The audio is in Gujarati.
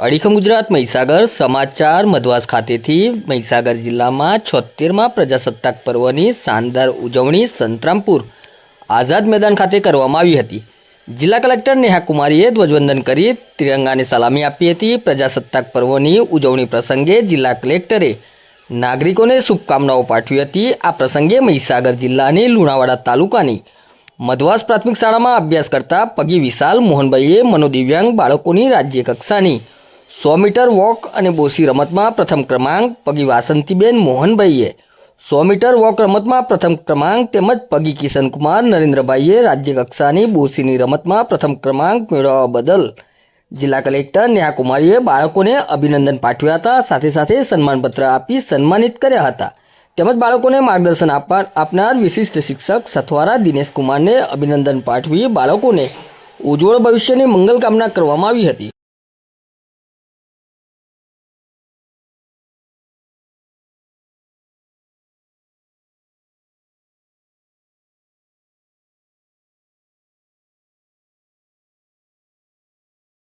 અડીખમ ગુજરાત, મહીસાગર, સમાચાર મધવાસ ખાતેથી મહીસાગર જિલ્લામાં છોતેરમાં પ્રજાસત્તાક પર્વની શાનદાર ઉજવણી સંતરામપુર આઝાદ મેદાન ખાતે કરવામાં આવી હતી. જિલ્લા કલેક્ટર નેહા કુમારીએ ધ્વજવંદન કરી તિરંગાને સલામી આપી હતી. પ્રજાસત્તાક પર્વની ઉજવણી પ્રસંગે જિલ્લા કલેક્ટરે નાગરિકોને શુભકામનાઓ પાઠવી હતી. આ પ્રસંગે મહીસાગર જિલ્લાની લુણાવાડા તાલુકાની મધવાસ પ્રાથમિક શાળામાં અભ્યાસ કરતા પગી વિશાલ મોહનભાઈએ મનોદિવ્યાંગ બાળકોની રાજ્ય કક્ષાની સો મીટર વોક અને બોસી રમતમાં પ્રથમ ક્રમાંક પગી વાસંતીબેન મોહનભાઈએ. સો મીટર વોક રમતમાં પ્રથમ ક્રમાંક તેમજ પગી કિશનકુમાર નરેન્દ્રભાઈએ રાજ્ય કક્ષાની બોસીની રમતમાં પ્રથમ ક્રમાંક મેળવવા બદલ જિલ્લા કલેક્ટર નેહાકુમારીએ બાળકોને અભિનંદન પાઠવ્યા હતા. સાથે સાથે સન્માનપત્ર આપી સન્માનિત કર્યા હતા. તેમજ બાળકોને માર્ગદર્શન આપવા આપનાર વિશિષ્ટ શિક્ષક સથવારા દિનેશ કુમારને અભિનંદન પાઠવી બાળકોને ઉજ્જવળ ભવિષ્યની મંગલ કામના કરવામાં આવી હતી.